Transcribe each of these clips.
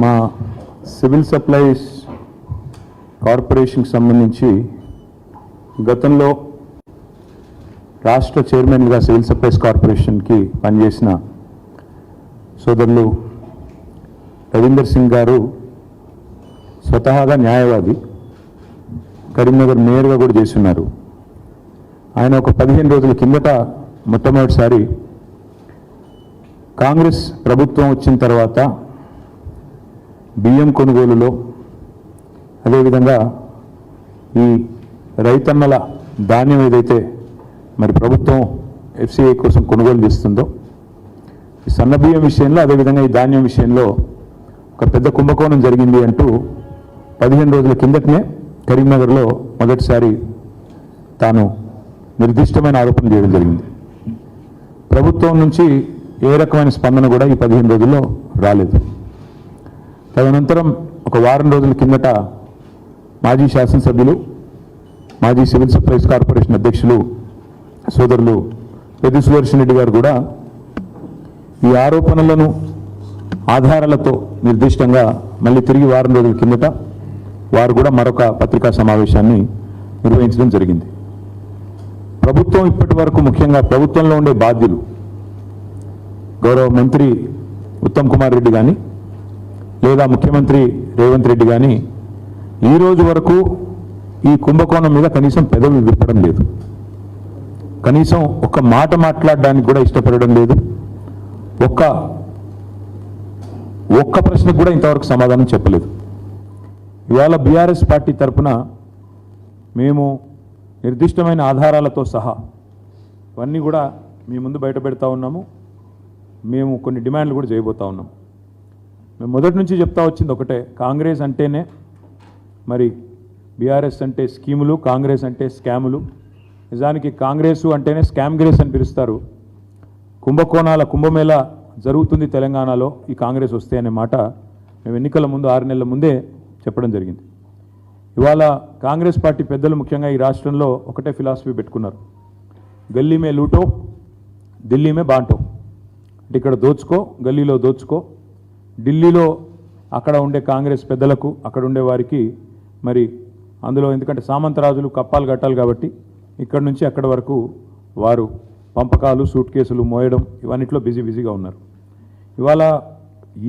మా civil supplies కార్పొరేషన్కి సంబంధించి గతంలో రాష్ట్ర చైర్మన్గా సివిల్ సప్లైస్ కార్పొరేషన్కి పనిచేసిన సోదరులు రవీందర్ సింగ్ గారు స్వతహాగా న్యాయవాది కరీంనగర్ మేయర్గా కూడా చేస్తున్నారు. ఆయన ఒక పదిహేను రోజుల కిందట మొట్టమొదటిసారి కాంగ్రెస్ ప్రభుత్వం వచ్చిన తర్వాత బియ్యం కొనుగోలులో. అదేవిధంగా ఈ రైతన్నల ధాన్యం ఏదైతే మరి ప్రభుత్వం ఎఫ్సిఐ కోసం కొనుగోలు చేస్తుందో ఈ సన్న బియ్యం విషయంలో అదేవిధంగా ఈ ధాన్యం విషయంలో ఒక పెద్ద కుంభకోణం జరిగింది అంటూ పదిహేను రోజుల కిందటనే కరీంనగర్లో మొదటిసారి తాను నిర్దిష్టమైన ఆరోపణలు చేయడం జరిగింది. ప్రభుత్వం నుంచి ఏ రకమైన స్పందన కూడా ఈ పదిహేను రోజుల్లో రాలేదు. తదనంతరం ఒక వారం రోజుల కిందట మాజీ శాసనసభ్యులు మాజీ సివిల్ సప్లైస్ కార్పొరేషన్ అధ్యక్షులు సోదరులు పెద్ది సుదర్శన్ రెడ్డి గారు కూడా ఈ ఆరోపణలను ఆధారాలతో నిర్దిష్టంగా మళ్ళీ తిరిగి వారం రోజుల కిందట వారు కూడా మరొక పత్రికా సమావేశాన్ని నిర్వహించడం జరిగింది. ప్రభుత్వం ఇప్పటి వరకు ముఖ్యంగా ప్రభుత్వంలో ఉండే బాధ్యులు గౌరవ మంత్రి ఉత్తమ్ కుమార్ రెడ్డి కానీ లేదా ముఖ్యమంత్రి రేవంత్ రెడ్డి కానీ ఈ రోజు వరకు ఈ కుంభకోణం మీద కనీసం పెదవి విప్పడం లేదు. కనీసం ఒక్క మాట మాట్లాడడానికి కూడా ఇష్టపడడం లేదు. ఒక్క ఒక్క ప్రశ్నకు కూడా ఇంతవరకు సమాధానం చెప్పలేదు. ఇవాళ బీఆర్ఎస్ పార్టీ తరఫున మేము నిర్దిష్టమైన ఆధారాలతో సహా ఇవన్నీ కూడా మీ ముందు బయట పెడతా ఉన్నాము. మేము కొన్ని డిమాండ్లు కూడా చేయబోతా ఉన్నాం మేము మొదటి నుంచి చెప్తా వచ్చింది ఒకటే. కాంగ్రెస్ అంటేనే మరి బీఆర్ఎస్ అంటే స్కీములు కాంగ్రెస్ అంటే స్కాములు. నిజానికి కాంగ్రెస్ అంటేనే స్కామ్ గ్రేస్ అని పిలుస్తారు. కుంభకోణాల కుంభమేళ జరుగుతుంది తెలంగాణలో ఈ కాంగ్రెస్ వస్తే అనే మాట మేము ఎన్నికల ముందు ఆరు నెలల ముందే చెప్పడం జరిగింది. ఇవాళ కాంగ్రెస్ పార్టీ పెద్దలు ముఖ్యంగా ఈ రాష్ట్రంలో ఒకటే ఫిలాసఫీ పెట్టుకున్నారు. గల్లీ మే లూటో ఢిల్లీ మే బాంటో. అంటే ఇక్కడ దోచుకో గల్లీలో దోచుకో ఢిల్లీలో అక్కడ ఉండే కాంగ్రెస్ పెద్దలకు అక్కడ ఉండే వారికి మరి అందులో ఎందుకంటే సామంతరాజులు కప్పాలు కట్టాలి కాబట్టి ఇక్కడ నుంచి అక్కడ వరకు వారు పంపకాలు సూట్ కేసులు మోయడం ఇవన్నిట్లో బిజీ బిజీగా ఉన్నారు. ఇవాళ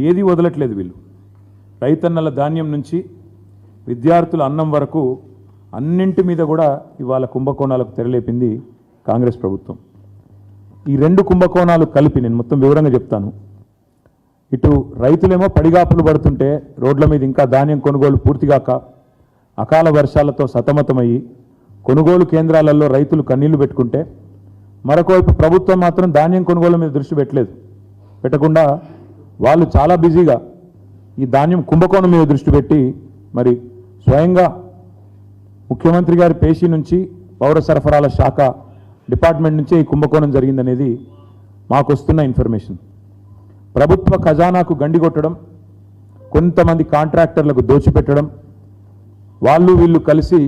ఏది వదలట్లేదు వీళ్ళు. రైతన్నల ధాన్యం నుంచి విద్యార్థుల అన్నం వరకు అన్నింటి మీద కూడా ఇవాళ కుంభకోణాలకు తెరలేపింది కాంగ్రెస్ ప్రభుత్వం. ఈ రెండు కుంభకోణాలు కలిపి నేను మొత్తం వివరంగా చెప్తాను. ఇటు రైతులేమో పడిగాపులు పడుతుంటే రోడ్ల మీద ఇంకా ధాన్యం కొనుగోలు పూర్తిగాక అకాల వర్షాలతో సతమతమయ్యి కొనుగోలు కేంద్రాలలో రైతులు కన్నీళ్ళు పెట్టుకుంటే మరొకవైపు ప్రభుత్వం మాత్రం ధాన్యం కొనుగోలు మీద దృష్టి పెట్టలేదు. పెట్టకుండా వాళ్ళు చాలా బిజీగా ఈ ధాన్యం కుంభకోణం మీద దృష్టి పెట్టి మరి స్వయంగా ముఖ్యమంత్రి గారి పేషీ నుంచి పౌర సరఫరాల శాఖ డిపార్ట్మెంట్ నుంచే ఈ కుంభకోణం జరిగిందనేది మాకు వస్తున్న ఇన్ఫర్మేషన్. ప్రభుత్వ ఖజానాకు గండి కొట్టడం కొంతమంది కాంట్రాక్టర్లకు దోచిపెట్టడం వాళ్ళు వీళ్ళు కలిసి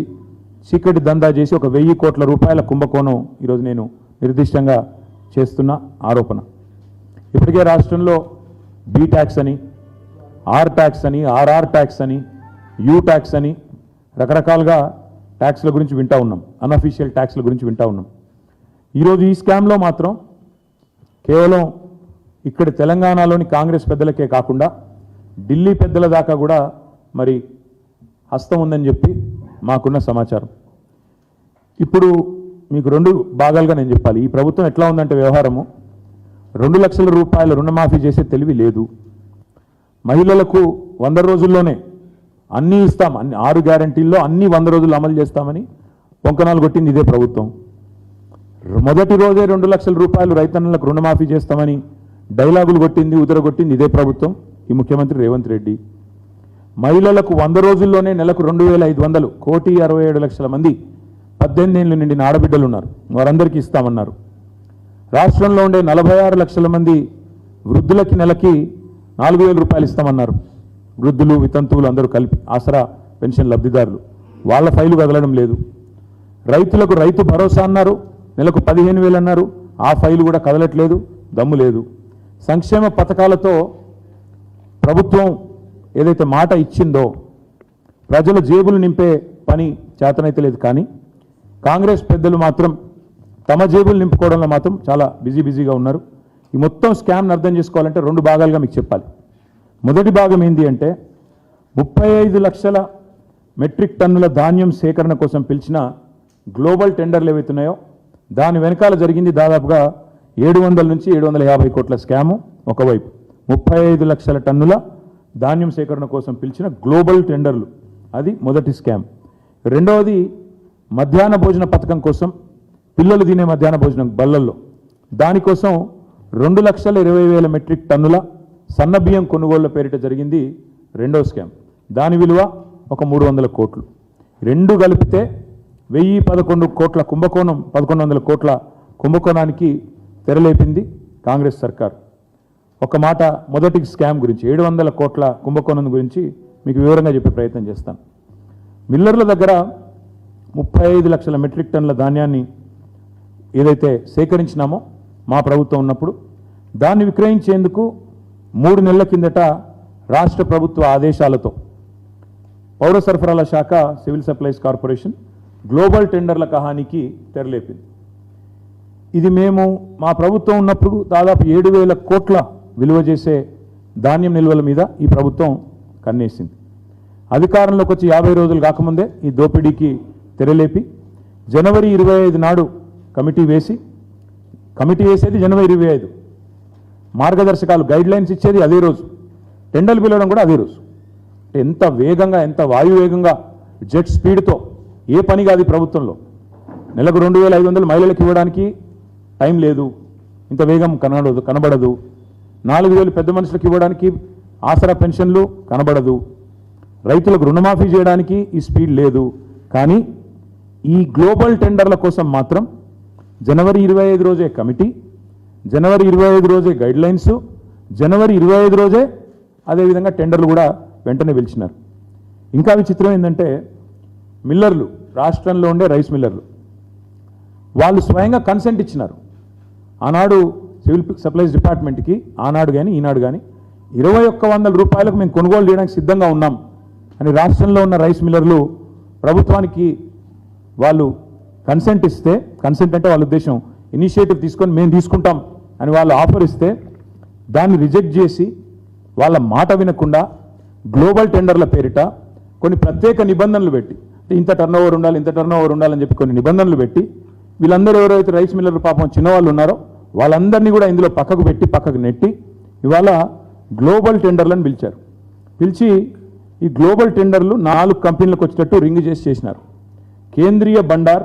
చీకటి దందా చేసి ఒక వెయ్యి కోట్ల రూపాయల కుంభకోణం ఈరోజు నేను నిర్దిష్టంగా చేస్తున్న ఆరోపణ. ఇప్పటికే రాష్ట్రంలో బీ ట్యాక్స్ అని ఆర్ ట్యాక్స్ అని ఆర్ఆర్ ట్యాక్స్ అని యూ ట్యాక్స్ అని రకరకాలుగా ట్యాక్స్ల గురించి వింటా ఉన్నాం. అన్అఫీషియల్ ట్యాక్స్ల గురించి వింటా ఉన్నాం. ఈరోజు ఈ స్కామ్లో మాత్రం కేవలం ఇక్కడ తెలంగాణలోని కాంగ్రెస్ పెద్దలకే కాకుండా ఢిల్లీ పెద్దల దాకా కూడా మరి హస్తం ఉందని చెప్పి మాకున్న సమాచారం. ఇప్పుడు మీకు రెండు భాగాలుగా నేను చెప్పాలి. ఈ ప్రభుత్వం ఎట్లా ఉందంటే వ్యవహారము. రెండు లక్షల రూపాయల రుణమాఫీ చేసే తెలివి లేదు. మహిళలకు వంద రోజుల్లోనే అన్నీ ఇస్తాం. అన్ని ఆరు గ్యారంటీల్లో అన్ని వంద రోజులు అమలు చేస్తామని పొంకనాలు కొట్టింది ఇదే ప్రభుత్వం. మొదటి రోజే రెండు లక్షల రూపాయలు రైతన్నలకు రుణమాఫీ చేస్తామని డైలాగులు కొట్టింది ఉదరగొట్టింది ఇదే ప్రభుత్వం. ఈ ముఖ్యమంత్రి రేవంత్ రెడ్డి. మహిళలకు వంద రోజుల్లోనే నెలకు రెండు వేల ఐదు వందలు కోటి అరవై ఏడు లక్షల మంది పద్దెనిమిది ఏళ్ళు నిండిన ఆడబిడ్డలు ఉన్నారు. వారందరికీ ఇస్తామన్నారు. రాష్ట్రంలో ఉండే నలభై ఆరు లక్షల మంది వృద్ధులకి నెలకి నాలుగు వేల రూపాయలు ఇస్తామన్నారు. వృద్ధులు వితంతువులు అందరూ కలిపి ఆసరా పెన్షన్ లబ్ధిదారులు. వాళ్ళ ఫైలు కదలడం లేదు. రైతులకు రైతు భరోసా అన్నారు. నెలకు పదిహేను వేలు అన్నారు. ఆ ఫైలు కూడా కదలట్లేదు. దమ్ము లేదు. సంక్షేమ పథకాలతో ప్రభుత్వం ఏదైతే మాట ఇచ్చిందో ప్రజల జేబులు నింపే పని చేతనైతే లేదు కానీ కాంగ్రెస్ పెద్దలు మాత్రం తమ జేబులు నింపుకోవడంలో మాత్రం చాలా బిజీ బిజీగా ఉన్నారు. ఈ మొత్తం స్కామ్ను అర్థం చేసుకోవాలంటే రెండు భాగాలుగా మీకు చెప్పాలి. మొదటి భాగం ఏంటి అంటే ముప్పై ఐదు లక్షల మెట్రిక్ టన్నుల ధాన్యం సేకరణ కోసం పిలిచిన గ్లోబల్ టెండర్లు ఏవైతున్నాయో దాని వెనకాల జరిగింది దాదాపుగా ఏడు వందల నుంచి ఏడు వందల యాభై కోట్ల స్కాము ఒకవైపు. ముప్పై ఐదు లక్షల టన్నుల ధాన్యం సేకరణ కోసం పిలిచిన గ్లోబల్ టెండర్లు. అది మొదటి స్కామ్. రెండవది మధ్యాహ్న భోజన పథకం కోసం పిల్లలు తినే మధ్యాహ్న భోజనం బల్లల్లో. దానికోసం రెండు లక్షల ఇరవై వేల మెట్రిక్ టన్నుల సన్న బియ్యం కొనుగోళ్ళ పేరిట జరిగింది రెండో స్కామ్. దాని విలువ ఒక మూడు వందల కోట్లు. రెండు కలిపితే వెయ్యి పదకొండు కోట్ల కుంభకోణం పదకొండు వందల కోట్ల కుంభకోణానికి తెరలేపింది కాంగ్రెస్ సర్కార్. ఒక మాట మొదటి స్కామ్ గురించి ఏడు వందల కోట్ల కుంభకోణం గురించి మీకు వివరంగా చెప్పే ప్రయత్నం చేస్తాను. మిల్లర్ల దగ్గర ముప్పై ఐదు లక్షల మెట్రిక్ టన్నుల ధాన్యాన్ని ఏదైతే సేకరించినామో మా ప్రభుత్వం ఉన్నప్పుడు దాన్ని విక్రయించేందుకు మూడు నెలల కిందట రాష్ట్ర ప్రభుత్వ ఆదేశాలతో పౌర సరఫరాల శాఖ సివిల్ సప్లైస్ కార్పొరేషన్ గ్లోబల్ టెండర్ల కహానికి తెరలేపింది. ఇది మేము మా ప్రభుత్వం ఉన్నప్పుడు దాదాపు ఏడు వేల కోట్ల విలువ చేసే ధాన్యం నిల్వల మీద ఈ ప్రభుత్వం కన్నేసింది. అధికారంలోకి వచ్చి యాభై రోజులు కాకముందే ఈ దోపిడీకి తెరలేపి జనవరి ఇరవై ఐదు నాడు కమిటీ వేసి కమిటీ వేసేది జనవరి ఇరవై ఐదు. మార్గదర్శకాలు గైడ్ లైన్స్ ఇచ్చేది అదే రోజు. టెండర్లు పిలవడం కూడా అదే రోజు. ఎంత వేగంగా ఎంత వాయు వేగంగా జెట్ స్పీడ్తో ఏ పని కాదు ప్రభుత్వంలో. నెలకు రెండు వేల ఐదు వందలు మహిళలకు ఇవ్వడానికి టైం లేదు. ఇంత వేగం కనబడదు కనబడదు. నాలుగు వేలు పెద్ద మనుషులకు ఇవ్వడానికి ఆసరా పెన్షన్లు కనబడదు. రైతులకు రుణమాఫీ చేయడానికి ఈ స్పీడ్ లేదు. కానీ ఈ గ్లోబల్ టెండర్ల కోసం మాత్రం జనవరి ఇరవై ఐదు రోజే కమిటీ జనవరి ఇరవై ఐదు రోజే గైడ్ లైన్స్ జనవరి ఇరవై ఐదు రోజే అదేవిధంగా టెండర్లు కూడా వెంటనే పిలిచినారు ఇంకా విచిత్రం ఏంటంటే మిల్లర్లు రాష్ట్రంలో ఉండే రైస్ మిల్లర్లు వాళ్ళు స్వయంగా కన్సెంట్ ఇచ్చినారు. ఆనాడు సివిల్ సప్లైస్ డిపార్ట్మెంట్కి ఆనాడు కానీ ఈనాడు కానీ ఇరవై ఒక్క వందల రూపాయలకు మేము కొనుగోలు చేయడానికి సిద్ధంగా ఉన్నాం అని రాష్ట్రంలో ఉన్న రైస్ మిల్లర్లు ప్రభుత్వానికి వాళ్ళు కన్సెంట్ ఇస్తే కన్సెంట్ అంటే వాళ్ళ ఉద్దేశం ఇనిషియేటివ్ తీసుకొని మేము తీసుకుంటాం అని వాళ్ళు ఆఫర్ ఇస్తే దాన్ని రిజెక్ట్ చేసి వాళ్ళ మాట వినకుండా గ్లోబల్ టెండర్ల పేరిట కొన్ని ప్రత్యేక నిబంధనలు పెట్టి ఇంత టర్న్ ఓవర్ ఉండాలి ఇంత టర్న్ ఓవర్ ఉండాలని చెప్పి కొన్ని నిబంధనలు పెట్టి వీళ్ళందరూ ఎవరైతే రైస్ మిల్లర్ పాపం చిన్నవాళ్ళు ఉన్నారో వాళ్ళందరినీ కూడా ఇందులో పక్కకు పెట్టి పక్కకు నెట్టి ఇవాళ గ్లోబల్ టెండర్లను పిలిచారు. పిలిచి ఈ గ్లోబల్ టెండర్లు నాలుగు కంపెనీలకు వచ్చేటట్టు రింగ్ చేసి చేసినారు. కేంద్రీయ Bhandar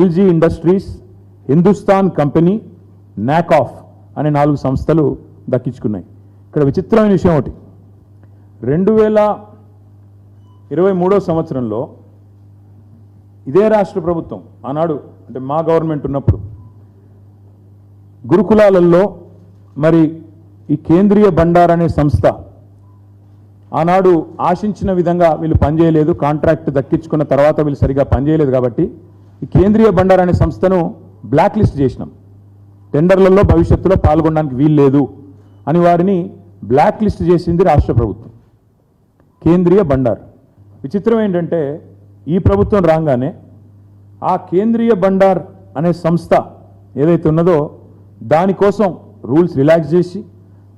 LG industries Hindustan company నాకాఫ్ అనే నాలుగు సంస్థలు దక్కించుకున్నాయి. ఇక్కడ విచిత్రమైన విషయం ఒకటి. రెండు వేల ఇరవై మూడో సంవత్సరంలో ఇదే రాష్ట్ర ప్రభుత్వం ఆనాడు అంటే మా గవర్నమెంట్ ఉన్నప్పుడు గురుకులాలలో మరి ఈ కేంద్రీయ బండార్ అనే సంస్థ ఆనాడు ఆశించిన విధంగా వీళ్ళు పనిచేయలేదు కాంట్రాక్ట్ దక్కించుకున్న తర్వాత వీళ్ళు సరిగా పనిచేయలేదు కాబట్టి ఈ కేంద్రీయ బండార్ అనే సంస్థను బ్లాక్ లిస్ట్ చేసినాం. టెండర్లలో భవిష్యత్తులో పాల్గొనడానికి వీలు లేదు అని వారిని బ్లాక్ లిస్ట్ చేసింది రాష్ట్ర ప్రభుత్వం. కేంద్రీయ బండార్. విచిత్రం ఏంటంటే ఈ ప్రభుత్వం రాగానే ఆ కేంద్రీయ బండార్ అనే సంస్థ ఏదైతే ఉన్నదో దానికోసం రూల్స్ రిలాక్స్ చేసి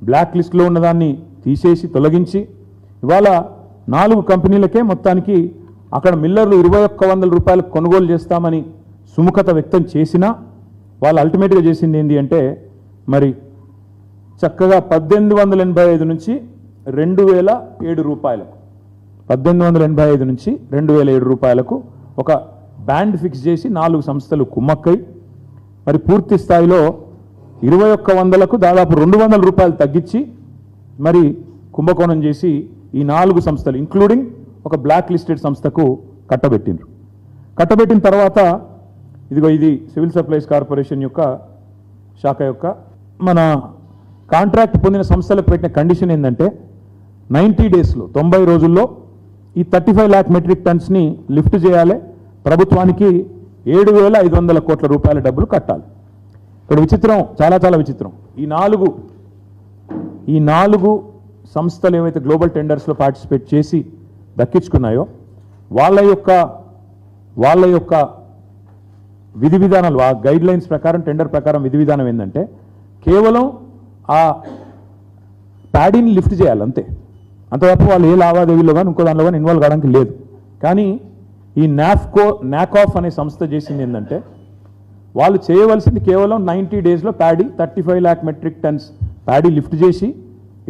బ్లాక్ లిస్ట్లో ఉన్నదాన్ని తీసేసి తొలగించి ఇవాళ నాలుగు కంపెనీలకే మొత్తానికి అక్కడ మిల్లర్లు ఇరవై ఒక్క వందల రూపాయలు కొనుగోలు చేస్తామని సుముఖత వ్యక్తం చేసినా వాళ్ళు అల్టిమేట్గా చేసింది ఏంటి అంటే మరి చక్కగా పద్దెనిమిది వందల ఎనభై ఐదు నుంచి రెండు వేల ఏడు రూపాయలకు పద్దెనిమిది వందల ఎనభై ఐదు నుంచి రెండు వేల ఏడు రూపాయలకు ఒక బ్యాండ్ ఫిక్స్ చేసి నాలుగు సంస్థలు కుమ్మక్కై మరి పూర్తి స్థాయిలో ఇరవై ఒక్క వందలకు దాదాపు రెండు వందల రూపాయలు తగ్గించి మరి కుంభకోణం చేసి ఈ నాలుగు సంస్థలు ఇంక్లూడింగ్ ఒక బ్లాక్ లిస్టెడ్ సంస్థకు కట్టబెట్టిండ్రు. కట్టబెట్టిన తర్వాత ఇదిగో ఇది సివిల్ సప్లైస్ కార్పొరేషన్ యొక్క శాఖ యొక్క మన కాంట్రాక్ట్ పొందిన సంస్థలకు పెట్టిన కండిషన్ ఏంటంటే నైంటీ డేస్లో తొంభై రోజుల్లో ఈ థర్టీ ఫైవ్ ల్యాక్ మెట్రిక్ టన్స్ని లిఫ్ట్ చేయాలి. ప్రభుత్వానికి ఏడు వేల ఐదు వందల కోట్ల రూపాయల డబ్బులు కట్టాలి. ఇక్కడ విచిత్రం చాలా చాలా విచిత్రం. ఈ నాలుగు ఈ నాలుగు సంస్థలు ఏవైతే గ్లోబల్ టెండర్స్లో పార్టిసిపేట్ చేసి దక్కించుకున్నాయో వాళ్ళ యొక్క వాళ్ళ యొక్క విధి విధానాలు ఆ గైడ్ లైన్స్ ప్రకారం టెండర్ ప్రకారం విధి విధానం ఏంటంటే కేవలం ఆ ప్యాడీని లిఫ్ట్ చేయాలి అంతే. అంతవరకు వాళ్ళు ఏ లావాదేవీలో కానీ ఇంకో దానిలో కానీ ఇన్వాల్వ్ కావడానికి లేదు. కానీ ఈ నాఫ్కో నాకాఫ్ అనే సంస్థ చేసింది ఏంటంటే వాళ్ళు చేయవలసింది కేవలం నైంటీ డేస్లో paddy thirty five lakh metric tons paddy lift చేసి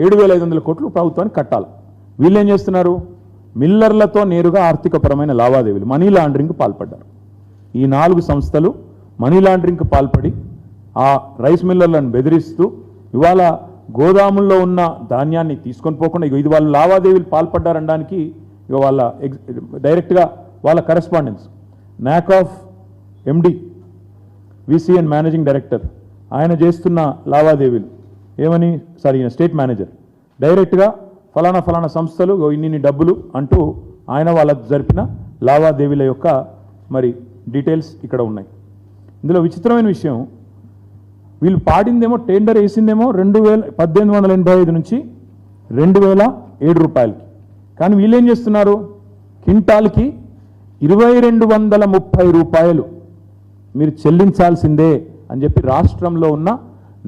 ఏడు వేల ఐదు వందల కోట్లు ప్రభుత్వానికి కట్టాలి. వీళ్ళు ఏం చేస్తున్నారు? మిల్లర్లతో నేరుగా ఆర్థికపరమైన లావాదేవీలు మనీ లాండరింగ్ పాల్పడ్డారు. ఈ నాలుగు సంస్థలు మనీ లాండరింగ్కి పాల్పడి ఆ రైస్ మిల్లర్లను బెదిరిస్తూ ఇవాళ గోదాముల్లో ఉన్న ధాన్యాన్ని తీసుకొని పోకుండా ఇగో ఇది వాళ్ళ లావాదేవీలు పాల్పడ్డారనడానికి ఇక వాళ్ళ ఎగ్జ్ డైరెక్ట్గా వాళ్ళ కరెస్పాండెన్స్ నాక్ ఆఫ్ ఎండి విసిఎన్ మేనేజింగ్ డైరెక్టర్ ఆయన చేస్తున్న లావాదేవీలు. ఏమని? సారీ ఈయన స్టేట్ మేనేజర్ డైరెక్ట్గా ఫలానా ఫలానా సంస్థలు ఇన్ని డబ్బులు అంటూ ఆయన వాళ్ళ జరిపిన లావాదేవీల యొక్క మరి డీటెయిల్స్ ఇక్కడ ఉన్నాయి. ఇందులో విచిత్రమైన విషయం. వీళ్ళు పాడిందేమో టెండర్ వేసిందేమో రెండు వేల పద్దెనిమిది వందల ఎనభై ఐదు నుంచి రెండు వేల ఏడు రూపాయలకి. కానీ వీళ్ళు ఏం చేస్తున్నారు? కింటాల్కి ఇరవై రెండు వందల ముప్పై రూపాయలు మీరు చెల్లించాల్సిందే అని చెప్పి రాష్ట్రంలో ఉన్న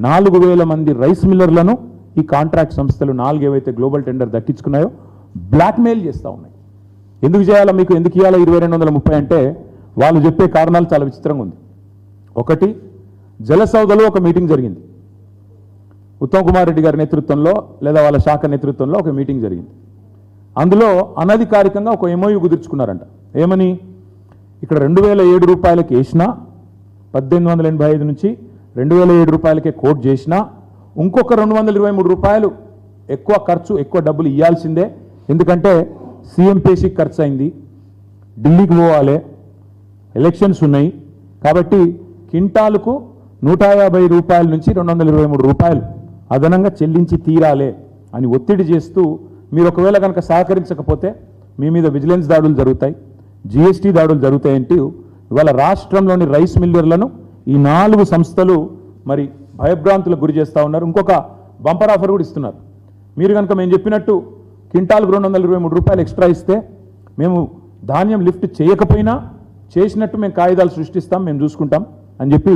నాలుగు వేల మంది రైస్ మిల్లర్లను ఈ కాంట్రాక్ట్ సంస్థలు నాలుగు ఏవైతే గ్లోబల్ టెండర్ దక్కించుకున్నాయో బ్లాక్మెయిల్ చేస్తూ ఉన్నాయి. ఎందుకు చేయాలా మీకు ఎందుకు ఇవ్వాలా ఇరవై రెండు వందల ముప్పై అంటే వాళ్ళు చెప్పే కారణాలు చాలా విచిత్రంగా ఉంది. ఒకటి జలసౌదలో ఒక మీటింగ్ జరిగింది. ఉత్తమ్ కుమార్ రెడ్డి గారి నేతృత్వంలో లేదా వాళ్ళ శాఖ నేతృత్వంలో ఒక మీటింగ్ జరిగింది. అందులో అనధికారికంగా ఒక ఎంఓయూ కుదుర్చుకున్నారంట. ఏమని? ఇక్కడ రెండు వేల ఏడు రూపాయలకి వేసినా పద్దెనిమిది వందల ఎనభై ఐదు నుంచి రెండు వేల ఏడు రూపాయలకే కోట్ చేసినా ఇంకొక రెండు వందల ఇరవై మూడు రూపాయలు ఎక్కువ ఖర్చు ఎక్కువ డబ్బులు ఇవ్వాల్సిందే ఎందుకంటే సీఎంపీసీ ఖర్చు అయింది ఢిల్లీకి పోవాలి. ఎలక్షన్స్ ఉన్నాయి. కాబట్టి కింటాలకు నూట యాభై రూపాయల నుంచి రెండు వందల ఇరవై మూడు రూపాయలు అదనంగా చెల్లించి తీరాలే అని ఒత్తిడి చేస్తూ మీరు ఒకవేళ కనుక సహకరించకపోతే మీ మీద విజిలెన్స్ దాడులు జరుగుతాయి. జిఎస్టీ దాడులు జరుగుతాయంటూ ఇవాళ రాష్ట్రంలోని రైస్ మిల్లర్లను ఈ నాలుగు సంస్థలు మరి భయభ్రాంతులకు గురి చేస్తూ ఉన్నారు. ఇంకొక బంపర్ ఆఫర్ కూడా ఇస్తున్నారు. మీరు కనుక మేము చెప్పినట్టు క్వింటాల్కు రెండు వందల ఇరవై మూడు రూపాయలు ఎక్స్ట్రా ఇస్తే మేము ధాన్యం లిఫ్ట్ చేయకపోయినా చేసినట్టు మేము కాగితాలు సృష్టిస్తాం మేము చూసుకుంటాం అని చెప్పి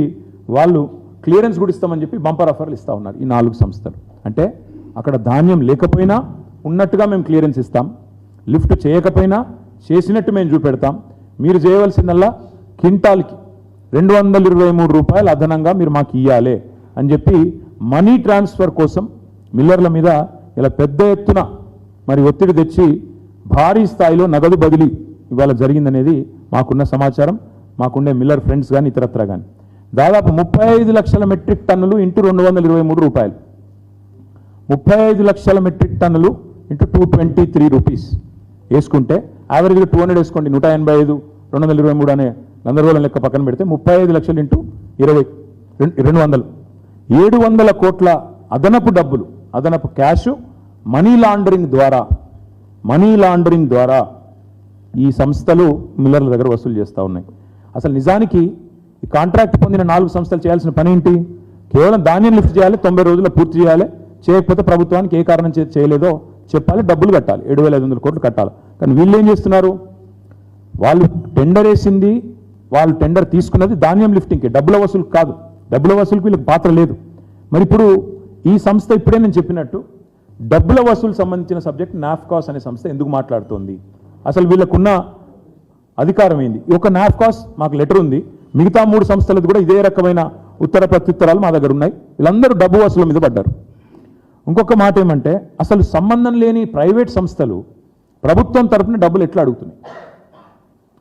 వాళ్ళు క్లియరెన్స్ కూడా ఇస్తామని చెప్పి బంపర్ ఆఫర్లు ఇస్తూ ఉన్నారు ఈ నాలుగు సంస్థలు. అంటే అక్కడ ధాన్యం లేకపోయినా ఉన్నట్టుగా మేము క్లియరెన్స్ ఇస్తాం. లిఫ్ట్ చేయకపోయినా చేసినట్టు మేము చూపెడతాం. మీరు చేయవలసిందల్లా క్వింటాల్కి రెండు వందల ఇరవై మూడు రూపాయలు అదనంగా మీరు మాకు ఇవ్వాలి అని చెప్పి మనీ ట్రాన్స్ఫర్ కోసం మిల్లర్ల మీద ఇలా పెద్ద ఎత్తున మరి ఒత్తిడి తెచ్చి భారీ స్థాయిలో నగదు బదిలీ ఇవాళ జరిగిందనేది మాకున్న సమాచారం. మాకుండే మిల్లర్ ఫ్రెండ్స్ కానీ ఇతరత్ర కానీ దాదాపు ముప్పై ఐదు లక్షల మెట్రిక్ టన్నులు ఇంటూ రెండు వందల ఇరవై మూడు రూపాయలు. ముప్పై ఐదు లక్షల మెట్రిక్ టన్నులు into two twenty three rupees వేసుకుంటే యావరేజ్గా టూ హండ్రెడ్ వేసుకోండి నూట ఎనభై ఐదు. రెండు వందల ఇరవై మూడు అనే గందరగోళం లెక్క పక్కన పెడితే ముప్పై ఐదు లక్షలు ఇంటూ ఇరవై రెండు రెండు వందలు. ఏడు వందల కోట్ల అదనపు డబ్బులు అదనపు క్యాష్ మనీ లాండరింగ్ ద్వారా మనీ లాండరింగ్ ద్వారా ఈ సంస్థలు మిల్లర్ల దగ్గర వసూలు చేస్తూ ఉన్నాయి. అసలు నిజానికి ఈ కాంట్రాక్ట్ పొందిన నాలుగు సంస్థలు చేయాల్సిన పని ఏంటి? కేవలం ధాన్యం లిఫ్ట్ చేయాలి తొంభై రోజుల్లో పూర్తి చేయాలి చేయకపోతే ప్రభుత్వానికి ఏ కారణం చేయలేదో చెప్పాలి డబ్బులు కట్టాలి ఏడు వేల ఐదు వందల కోట్లు కట్టాలి. కానీ వీళ్ళు ఏం చేస్తున్నారు? వాళ్ళు టెండర్ వేసింది వాళ్ళు టెండర్ తీసుకున్నది ధాన్యం లిఫ్టింగ్కి డబ్బుల వసూలు కాదు. డబ్బుల వసూలుకి వీళ్ళకి పాత్ర లేదు. మరి ఇప్పుడు ఈ సంస్థ ఇప్పుడే నేను చెప్పినట్టు డబ్బుల వసూలు సంబంధించిన సబ్జెక్ట్ నాఫ్కాస్ అనే సంస్థ ఎందుకు మాట్లాడుతోంది? అసలు వీళ్ళకున్న అధికారం ఏంది? ఈ ఒక నాఫ్కాస్ మాకు లెటర్ ఉంది. మిగతా మూడు సంస్థలది కూడా ఇదే రకమైన ఉత్తర ప్రత్యుత్తరాలు మా దగ్గర ఉన్నాయి. వీళ్ళందరూ డబ్బు వసూలు మీద పడ్డారు. ఇంకొక మాట ఏమంటే అసలు సంబంధం లేని ప్రైవేట్ సంస్థలు ప్రభుత్వం తరపున డబ్బులు ఎట్లా అడుగుతున్నాయి?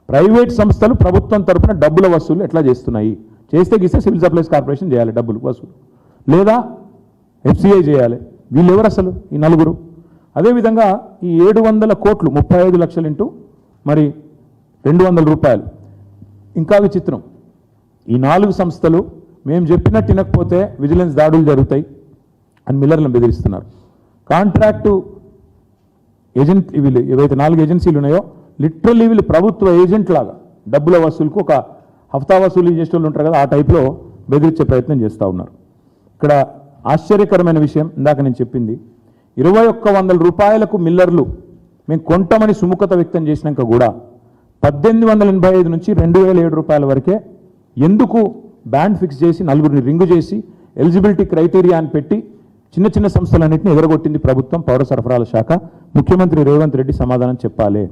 ప్రైవేట్ సంస్థలు ప్రభుత్వం తరపున డబ్బుల వసూలు ఎట్లా చేస్తున్నాయి? చేస్తే గీస్తే సివిల్ సప్లైస్ కార్పొరేషన్ చేయాలి డబ్బులు వసూలు. లేదా ఎఫ్సిఐ చేయాలి. వీళ్ళు ఎవరు అసలు ఈ నలుగురు? అదేవిధంగా ఈ ఏడు వందల కోట్లు ముప్పై ఐదు లక్షలు ఇంటూ మరి రెండు వందల రూపాయలు. ఇంకా విచిత్రం. ఈ నాలుగు సంస్థలు మేము చెప్పినట్టు వినకపోతే విజిలెన్స్ దాడులు జరుగుతాయి అని మిల్లర్లను బెదిరిస్తున్నారు. కాంట్రాక్టు ఏజెంట్ వీళ్ళు ఏవైతే నాలుగు ఏజెన్సీలు ఉన్నాయో లిటరల్లీ వీళ్ళు ప్రభుత్వ ఏజెంట్ లాగా డబ్బుల వసూలుకు ఒక హఫ్తా వసూలు చేసే వాళ్ళు ఉంటారు కదా ఆ టైప్లో బెదిరించే ప్రయత్నం చేస్తూ ఉన్నారు. ఇక్కడ ఆశ్చర్యకరమైన విషయం ఇందాక నేను చెప్పింది. ఇరవై ఒక్క వందల రూపాయలకు మిల్లర్లు మేము కొంటామని సుముఖత వ్యక్తం చేసినాక కూడా పద్దెనిమిది వందల ఎనభై ఐదు నుంచి రెండు వేల ఏడు రూపాయల వరకే ఎందుకు బ్యాండ్ ఫిక్స్ చేసి నలుగురిని రింగు చేసి ఎలిజిబిలిటీ క్రైటీరియా అని పెట్టి చిన్న చిన్న సంస్థలన్నింటినీ ఎగరగొట్టింది ప్రభుత్వం పౌర సరఫరాల శాఖ. ముఖ్యమంత్రి రేవంత్ రెడ్డి సమాధానం చెప్పాలి.